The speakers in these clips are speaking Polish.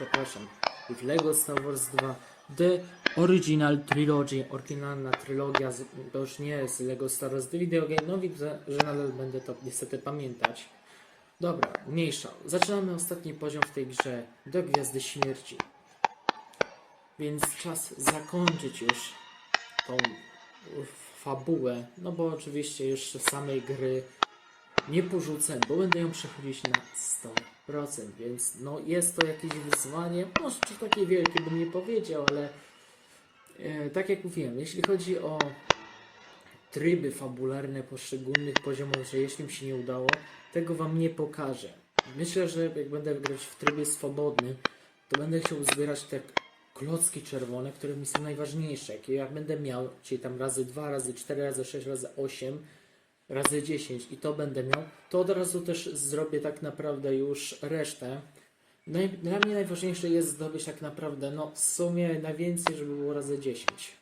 Przepraszam, w LEGO Star Wars 2 The Original Trilogy, oryginalna trylogia, z, to już nie jest LEGO Star Wars. The Video Game, no widzę, że nadal będę to niestety pamiętać. Dobra, mniejsza, zaczynamy ostatni poziom w tej grze, do Gwiazdy Śmierci. Więc czas zakończyć już tą fabułę, no bo oczywiście już samej gry nie porzucę, bo będę ją przechodzić na 100%, więc no jest to jakieś wyzwanie, może takie wielkie bym nie powiedział, ale e, tak jak mówiłem, jeśli chodzi o tryby fabularne poszczególnych poziomów, że jeśli mi się nie udało, tego wam nie pokażę. Myślę, że jak będę grać w trybie swobodnym, to będę chciał zbierać te klocki czerwone, które mi są najważniejsze. Jakie jak będę miał, czyli tam razy 2, razy 4, razy 6, razy 8, razy 10 i to będę miał, to od razu też zrobię tak naprawdę już resztę. Dla mnie najważniejsze jest zdobyć tak naprawdę, no w sumie najwięcej, żeby było razy 10.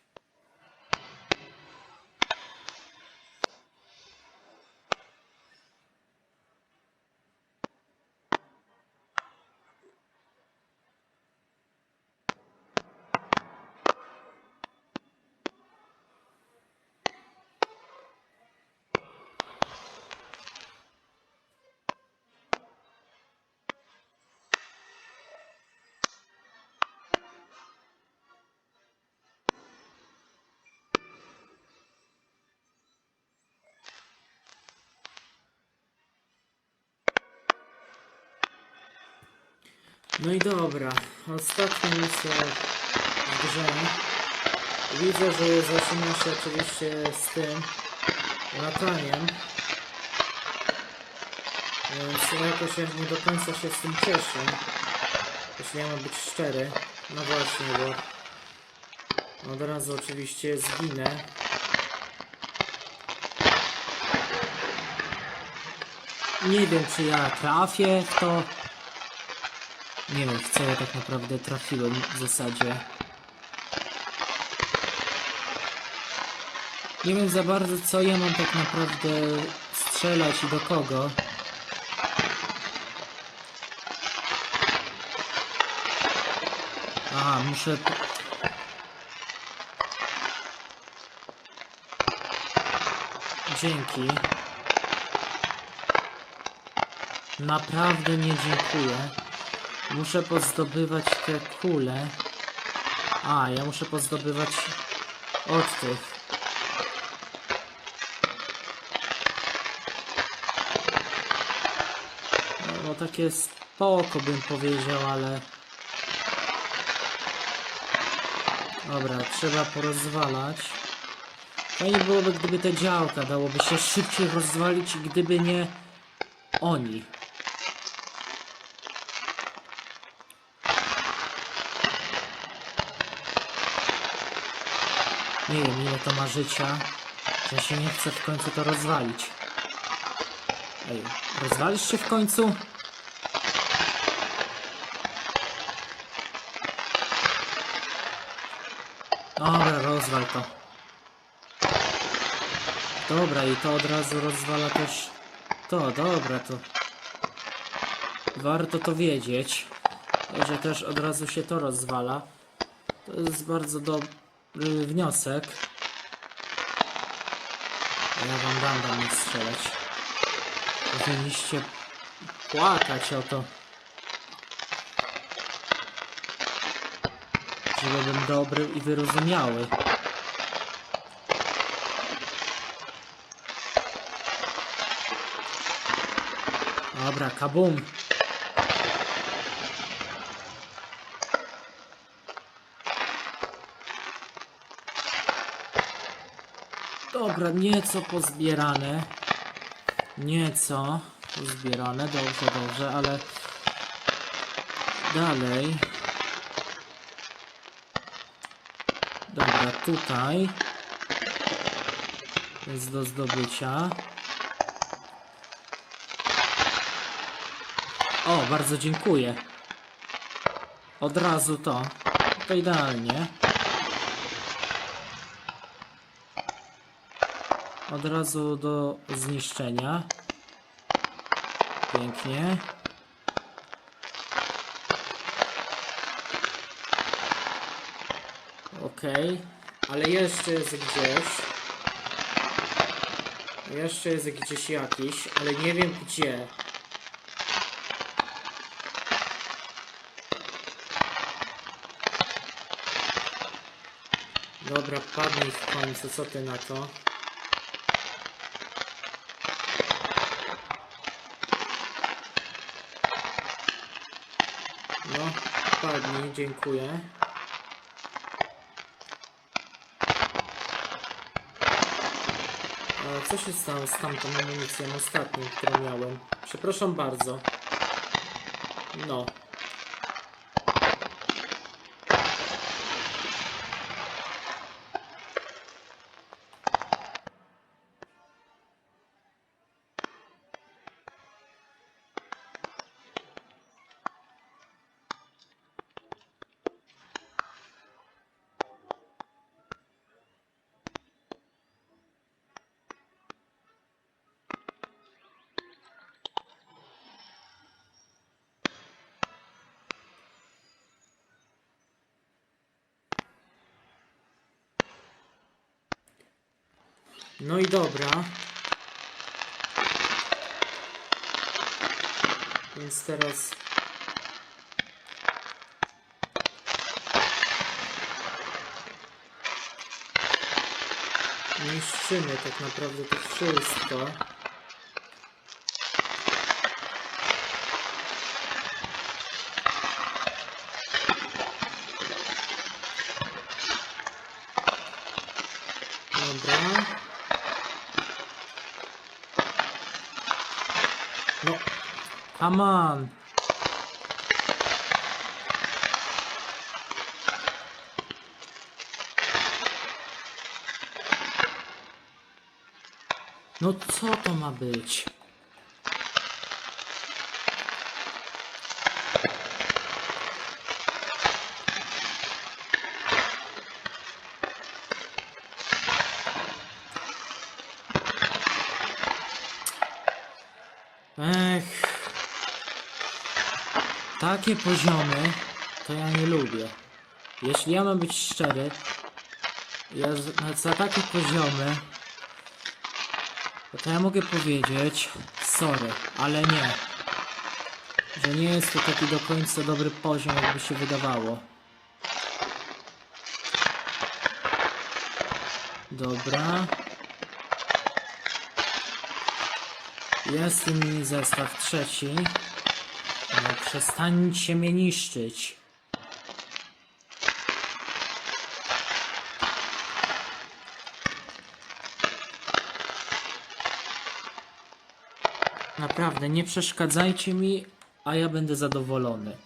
No i dobra, ostatnia misja w grze. Widzę, że zaczyna się oczywiście z tym lataniem. Więc jakoś ja nie do końca się z tym cieszę. Jeśli ja mam być szczery. No właśnie, bo od razu oczywiście zginę. Nie wiem, czy ja trafię w to. Nie wiem, w co ja tak naprawdę trafiłem w zasadzie. Nie wiem za bardzo, co ja mam tak naprawdę strzelać i do kogo. Aha, muszę... Dzięki. Naprawdę nie dziękuję. Muszę pozdobywać te kule. A, ja muszę pozdobywać od tych. No, no takie spoko bym powiedział, ale... Dobra, trzeba porozwalać. Fajnie byłoby, gdyby te działka dałoby się szybciej rozwalić, gdyby nie oni. Nie wiem ile to ma życia, że się nie chce w końcu to rozwalić. Ej, rozwalisz się w końcu? Dobra, rozwal to. Dobra, i to od razu rozwala też to, dobra, to warto to wiedzieć, że też od razu się to rozwala. To jest bardzo dobry wniosek. Ja wam dam do mnie strzelać. Powinniście płakać o to. Że dobry i wyrozumiały. Dobra, kabum. Dobra, nieco pozbierane. Nieco pozbierane, dobrze, dobrze, ale dalej. Dobra, tutaj jest do zdobycia. O, bardzo dziękuję. Od razu to. To idealnie. Od razu do zniszczenia. Pięknie. Okej, ale jeszcze jest gdzieś. Jeszcze jest gdzieś jakiś, ale nie wiem gdzie. Dobra, padnij w końcu, co ty na to? No, padnij, dziękuję. A co się stało z tamtą amunicją ostatnią, którą miałem? Przepraszam bardzo. No. No i dobra. Więc teraz. Niszczymy tak naprawdę to wszystko. Dobra. No, on. No co to ma być? Ech. Takie poziomy to ja nie lubię. Jeśli ja mam być szczery, ja z- za takie poziomy to, to ja mogę powiedzieć sorry, ale nie. Że nie jest to taki do końca dobry poziom, jakby się wydawało. Dobra. Jest mi zestaw trzeci. Przestańcie mnie niszczyć. Naprawdę, nie przeszkadzajcie mi, a ja będę zadowolony.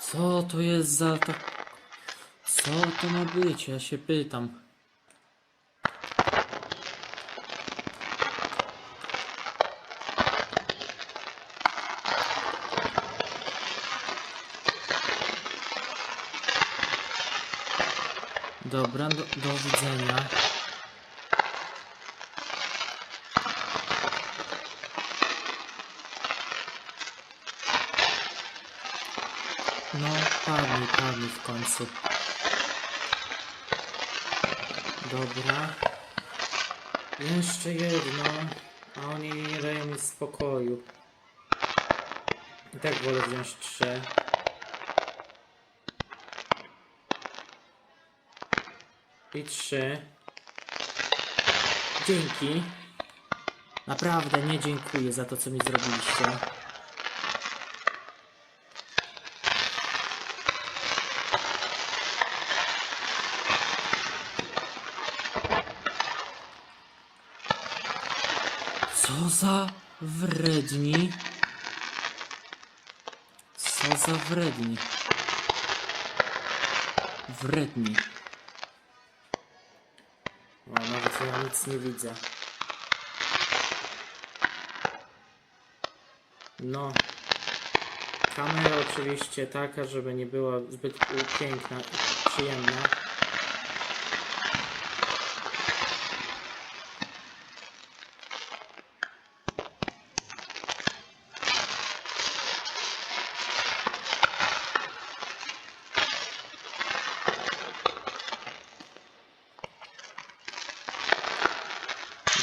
Co to jest za tak... Co to ma być? Ja się pytam. Dobra, do, do widzenia. No, padli, padli w końcu. Dobra. Jeszcze jedno. A oni nie dają mi spokoju. I tak wolę wziąć trzy. I trzy. Dzięki. Naprawdę nie dziękuję za to, co mi zrobiliście. Co za wredni. Co za wredni. Wredni. O, nawet ja nic nie widzę. No. Kamera oczywiście taka, żeby nie była zbyt piękna i przyjemna.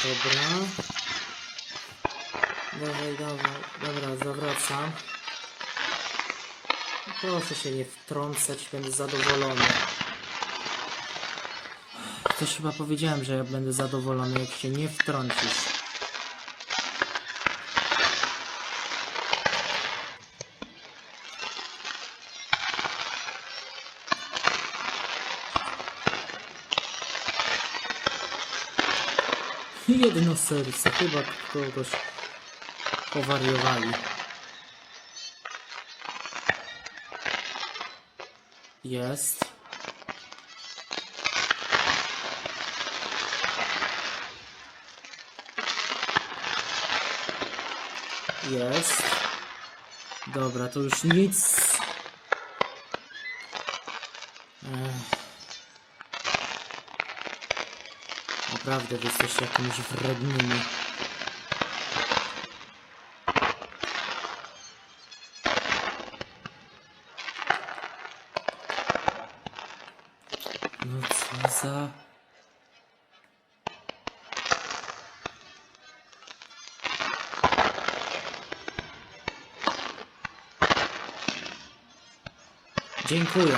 Dobra. Dawaj, dawaj. Dobra, zawracam. Proszę się nie wtrącać, będę zadowolony. Też chyba powiedziałem, że ja będę zadowolony, jak się nie wtrącisz. Serce, chyba kogoś powariowali. Jest. Jest. Dobra, to już nic. Ech. Naprawdę, wy jesteście jakimiś wrednymi. No co za... Dziękuję.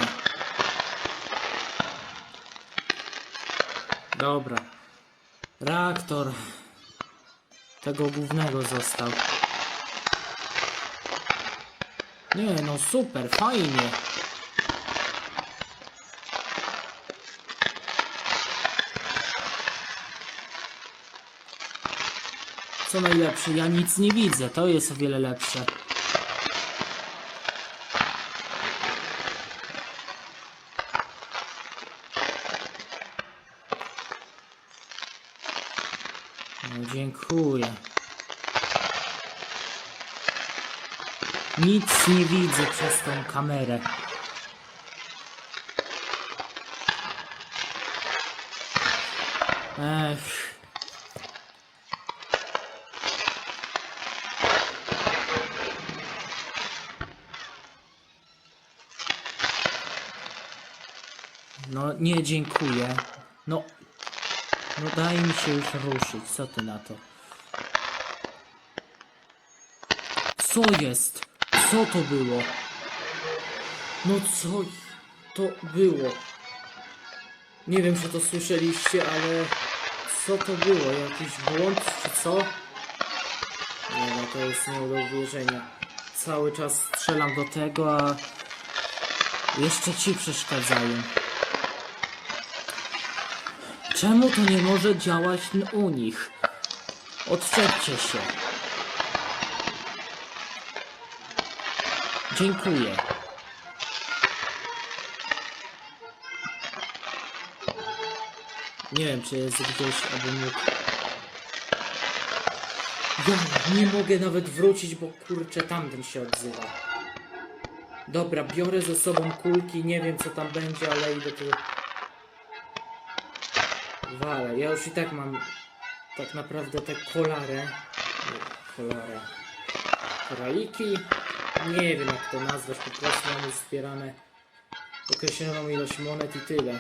Dobra. Reaktor tego głównego został. Nie no super, fajnie. Co najlepsze, ja nic nie widzę, to jest o wiele lepsze. No, dziękuję. Nic nie widzę przez tą kamerę. Ech. No nie dziękuję. No. No daj mi się już ruszyć. Co ty na to? Co jest? Co to było? No co to było? Nie wiem, czy to słyszeliście, ale co to było? Jakiś błąd, czy co? Nie no, to jest nie do uwierzenia. Cały czas strzelam do tego, a jeszcze ci przeszkadzają. Czemu to nie może działać u nich? Odczepcie się. Dziękuję. Nie wiem, czy jest gdzieś, abym mógł... Ja nie mogę nawet wrócić, bo kurczę, tamten się odzywa. Dobra, biorę ze sobą kulki, nie wiem co tam będzie, ale idę tu... Wale, ja już i tak mam tak naprawdę te kolarę. Nie, Kolarę. Koraliki. Nie wiem jak to nazwać, po prostu mamy zbierane określoną ilość monet i tyle.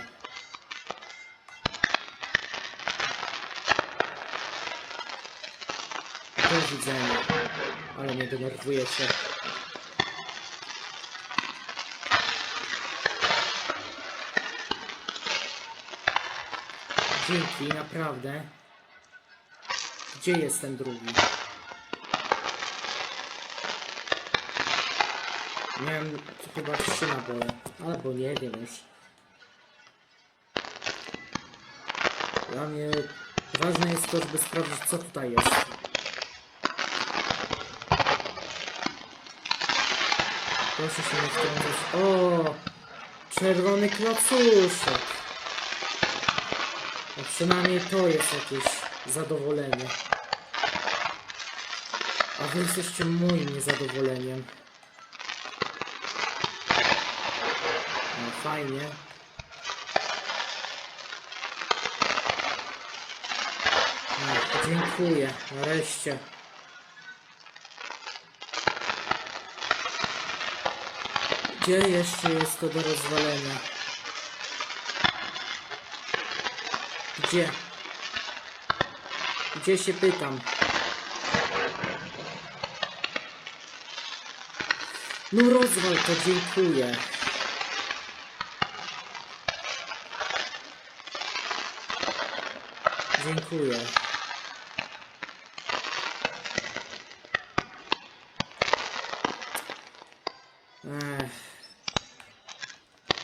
Do widzenia. Ale mnie denerwujecie. Dzięki, naprawdę. Gdzie jest ten drugi? Miałem chyba trzy naboje. Albo nie wiem już. Dla mnie ważne jest to, żeby sprawdzić co tutaj jest. Proszę się nie wtrącać. O! Czerwony klocuszek. No przynajmniej to jest jakieś zadowolenie. A wy jesteście moim niezadowoleniem. Fajnie. Ech, dziękuję, nareszcie. Gdzie jeszcze jest to do rozwalenia? Gdzie? Gdzie się pytam? No rozwal to, dziękuję. Dziękuję.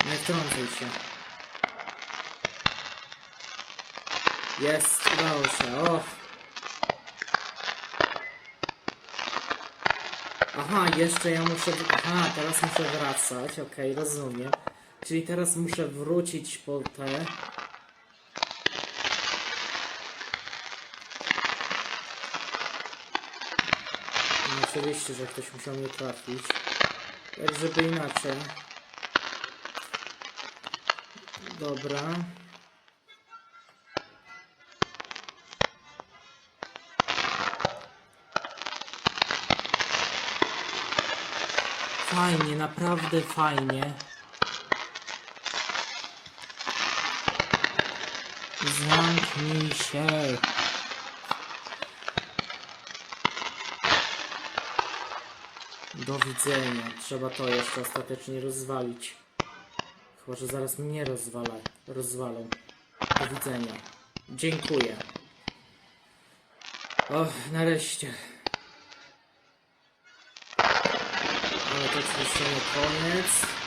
Nie wtrącaj się. Jest, udało się, och. Aha, jeszcze ja muszę. Aha, teraz muszę wracać, okej, rozumiem. Czyli teraz muszę wrócić po te. No, oczywiście, że ktoś musiał mnie trafić. Jak żeby inaczej. Dobra. Fajnie, naprawdę fajnie. Zamknij się. Do widzenia. Trzeba to jeszcze ostatecznie rozwalić. Chyba, że zaraz mnie rozwala, rozwalą. Do widzenia. Dziękuję. Och, nareszcie. Ale to oczywiście nie koniec.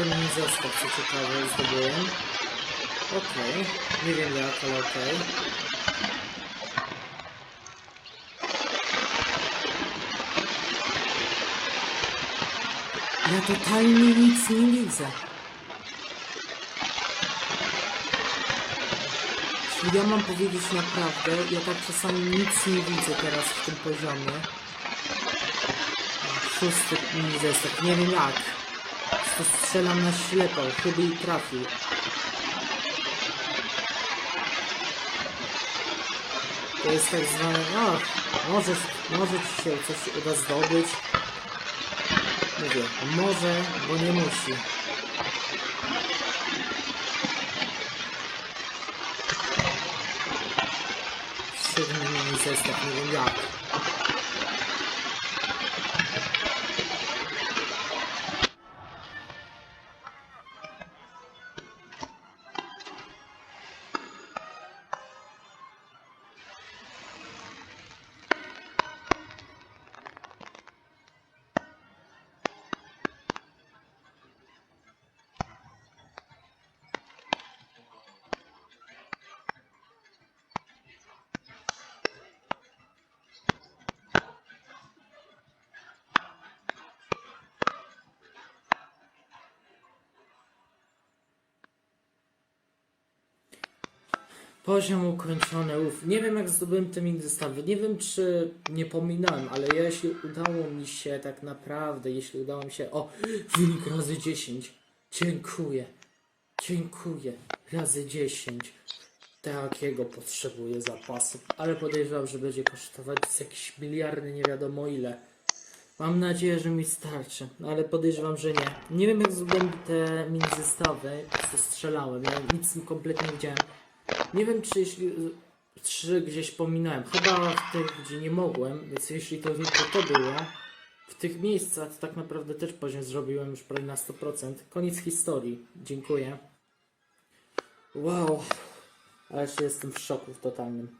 Piąty mini zestaw, co ciekawe, zdobyłem. Okej, nie wiem jak, ale okej. Ja totalnie nic nie widzę. Czyli ja mam powiedzieć naprawdę, ja tak czasami nic nie widzę teraz w tym poziomie. Szósty zestaw, nie wiem jak. To strzelam na ślepo, chyba i trafił. To jest tak zwane, no, może, może ci się coś uda zdobyć. Mówię, może, bo nie musi. Siódmy mini zestaw, nie wiem jak. Poziom ukończony, uf. Nie wiem jak zdobyłem te mini zestawy. Nie wiem czy nie pominąłem, ale jeśli udało mi się tak naprawdę, jeśli udało mi się. O! Wynik razy 10. Dziękuję. Dziękuję. Razy 10. Takiego potrzebuję zapasu. Ale podejrzewam, że będzie kosztować z jakiś miliardy, nie wiadomo ile. Mam nadzieję, że mi starczy, no ale podejrzewam, że nie. Nie wiem jak zdobyłem te mini zestawy, co strzelałem, ja nic kompletnie nie widziałem. Nie wiem, czy jeśli czy gdzieś pominąłem. Chyba w tych, gdzie nie mogłem, więc jeśli to tylko to było, w tych miejscach to tak naprawdę też poziom zrobiłem już prawie na 100%. Koniec historii. Dziękuję. Wow. Ale jeszcze jestem w szoku totalnym.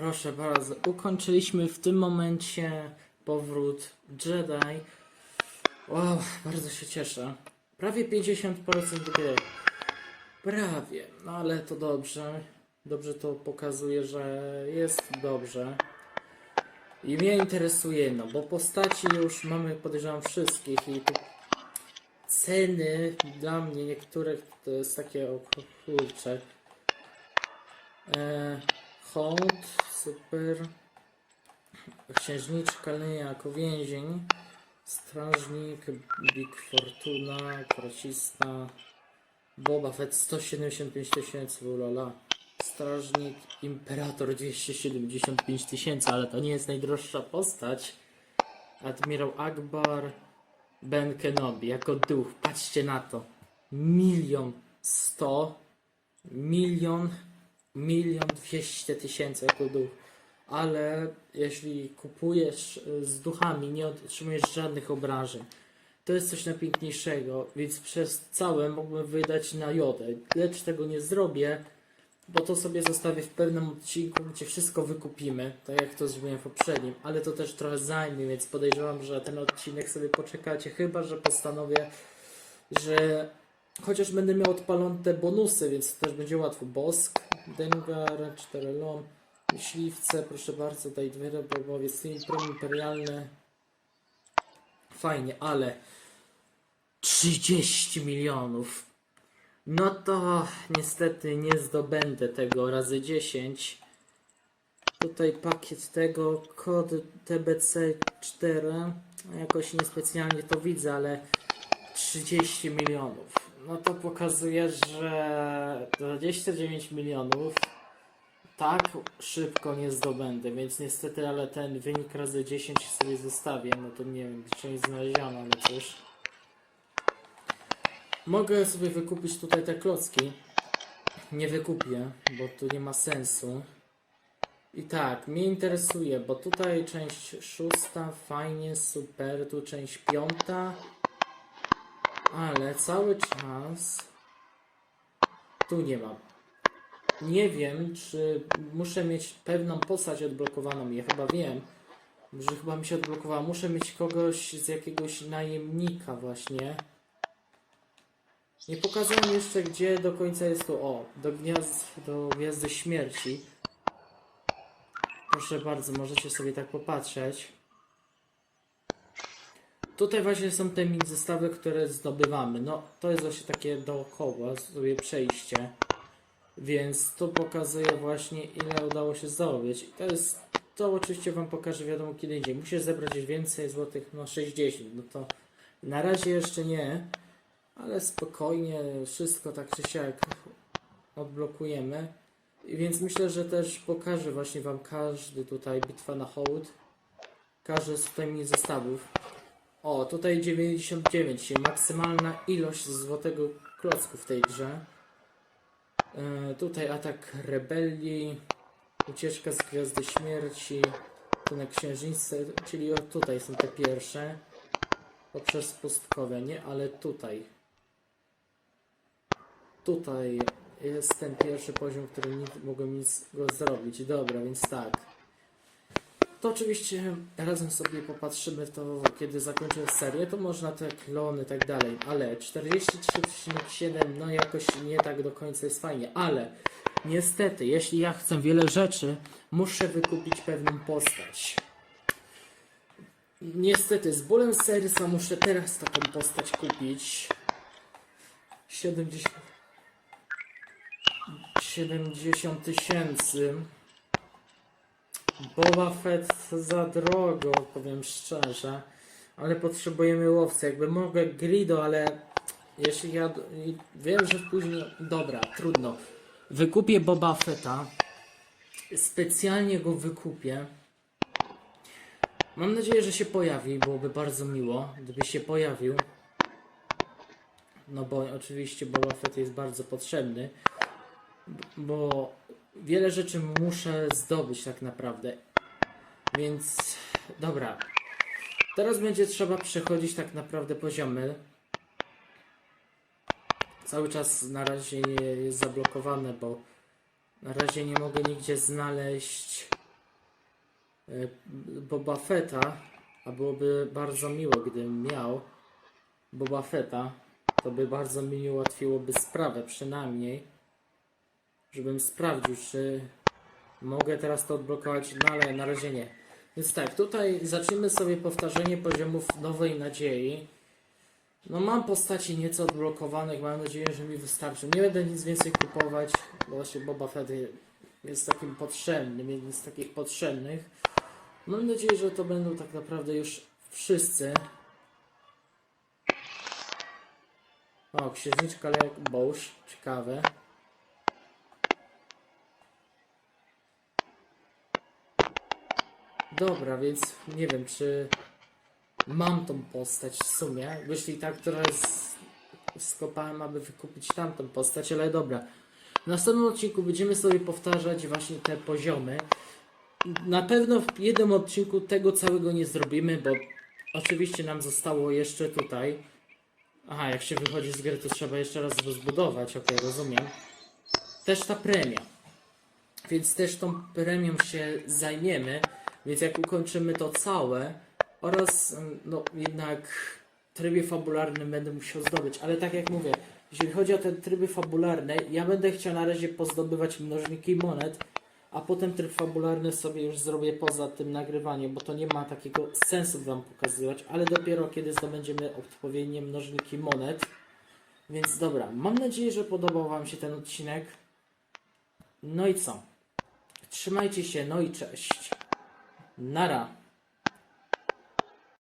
Proszę bardzo, ukończyliśmy w tym momencie powrót Jedi. Wow, bardzo się cieszę. Prawie 50% gry. Prawie, no ale to dobrze. Dobrze to pokazuje, że jest dobrze. I mnie interesuje, no bo postaci już mamy, podejrzewam, wszystkich i tu ceny dla mnie niektórych to jest takie, o kurcze. E, super. Księżniczka jako więzień. Strażnik, Big Fortuna, Krocista. Boba Fett 175 tysięcy, ulala. Strażnik, Imperator 275 tysięcy, ale to nie jest najdroższa postać. Admirał Akbar, Ben Kenobi jako duch. Patrzcie na to. Milion sto, milion, milion dwieście tysięcy jako duch. Ale jeśli kupujesz y, z duchami, nie otrzymujesz żadnych obrażeń. To jest coś najpiękniejszego, więc przez całe mógłbym wydać na jodę. Lecz tego nie zrobię, bo to sobie zostawię w pewnym odcinku, gdzie wszystko wykupimy, tak jak to zrobiłem w poprzednim, ale to też trochę zajmie, więc podejrzewam, że ten odcinek sobie poczekacie, chyba że postanowię, że chociaż będę miał odpalone te bonusy, więc też będzie łatwo. Bosk, Dengar, Czterelon, Myśliwce, proszę bardzo, tutaj dwie robowie, Prom Imperialne. Fajnie, ale 30 milionów. No to niestety nie zdobędę tego razy 10. Tutaj pakiet tego, kod TBC4. Jakoś niespecjalnie to widzę, ale 30 milionów. No to pokazuje, że 29 milionów tak szybko nie zdobędę, więc niestety, ale ten wynik razy 10 sobie zostawię. No to nie wiem, gdzie nie znaleziono, ale cóż. Mogę sobie wykupić tutaj te klocki. Nie wykupię, bo tu nie ma sensu. I tak, mnie interesuje, bo tutaj część szósta, fajnie, super, tu część piąta. Ale cały czas tu nie ma. Nie wiem, czy muszę mieć pewną postać odblokowaną. Ja chyba wiem, że chyba mi się odblokowała. Muszę mieć kogoś z jakiegoś najemnika właśnie. Nie pokazałem jeszcze, gdzie do końca jest to. O, do, gniazd, do Gwiazdy Śmierci. Proszę bardzo, możecie sobie tak popatrzeć. Tutaj właśnie są te zestawy, które zdobywamy. No, to jest właśnie takie dookoła sobie przejście. Więc to pokazuje właśnie ile udało się zdobyć. I to jest, to oczywiście Wam pokażę wiadomo kiedy indziej. Musisz zebrać więcej złotych, no 60. No to na razie jeszcze nie, ale spokojnie wszystko tak czy siak odblokujemy. Więc myślę, że też pokażę właśnie Wam każdy tutaj bitwa na hołd. Każdy z tutaj mi zestawów. O, tutaj 99, czyli maksymalna ilość złotego klocku w tej grze. E, tutaj atak rebelii, ucieczka z Gwiazdy Śmierci, tu na Księżniczce, czyli o, tutaj są te pierwsze. Poprzez pustkowia, nie? Ale tutaj. Tutaj jest ten pierwszy poziom, który nie mogłem nic go zrobić. Dobra, więc tak. To oczywiście razem sobie popatrzymy to, kiedy zakończę serię, to można te klony i tak dalej, ale 43,7 no jakoś nie tak do końca jest fajnie, ale niestety, jeśli ja chcę wiele rzeczy, muszę wykupić pewną postać. Niestety, z bólem serca muszę teraz taką postać kupić. 70 70 tysięcy. Boba Fett za drogo, powiem szczerze. Ale potrzebujemy łowcy. Jakby mogę Grido, ale jeśli ja wiem, że później. Dobra, trudno. Wykupię Boba Fetta. Specjalnie go wykupię. Mam nadzieję, że się pojawi. Byłoby bardzo miło, gdyby się pojawił. No bo oczywiście Boba Fett jest bardzo potrzebny. Bo wiele rzeczy muszę zdobyć tak naprawdę. Więc dobra. Teraz będzie trzeba przechodzić tak naprawdę poziomy. Cały czas na razie jest zablokowane, bo na razie nie mogę nigdzie znaleźć y, Boba Fetta, a byłoby bardzo miło, gdybym miał Boba Fetta, to by bardzo mi ułatwiłoby sprawę, przynajmniej, żebym sprawdził, czy mogę teraz to odblokować, no ale na razie nie. Więc tak, tutaj zaczniemy sobie powtarzanie poziomów Nowej Nadziei. No mam postaci nieco odblokowanych, mam nadzieję, że mi wystarczy. Nie będę nic więcej kupować, bo właśnie Boba Fett jest takim potrzebnym, jednym z takich potrzebnych. Mam nadzieję, że to będą tak naprawdę już wszyscy. O, księżniczka Lek Bosch, ciekawe. Dobra, więc nie wiem, czy mam tą postać w sumie. Jeśli tak, teraz skopałem, aby wykupić tamtą postać, ale dobra. W następnym odcinku będziemy sobie powtarzać właśnie te poziomy. Na pewno w jednym odcinku tego całego nie zrobimy, bo oczywiście nam zostało jeszcze tutaj. Aha, jak się wychodzi z gry, to trzeba jeszcze raz rozbudować, okej, rozumiem. Też ta premia. Więc też tą premią się zajmiemy. Więc jak ukończymy to całe oraz mm, no jednak trybie fabularnym będę musiał zdobyć. Ale tak jak mówię, jeśli chodzi o te tryby fabularne, ja będę chciał na razie pozdobywać mnożniki monet, a potem tryb fabularny sobie już zrobię poza tym nagrywaniem, bo to nie ma takiego sensu wam pokazywać, ale dopiero kiedy zdobędziemy odpowiednie mnożniki monet. Więc dobra, mam nadzieję, że podobał wam się ten odcinek. No i co? Trzymajcie się, no i cześć. Nara.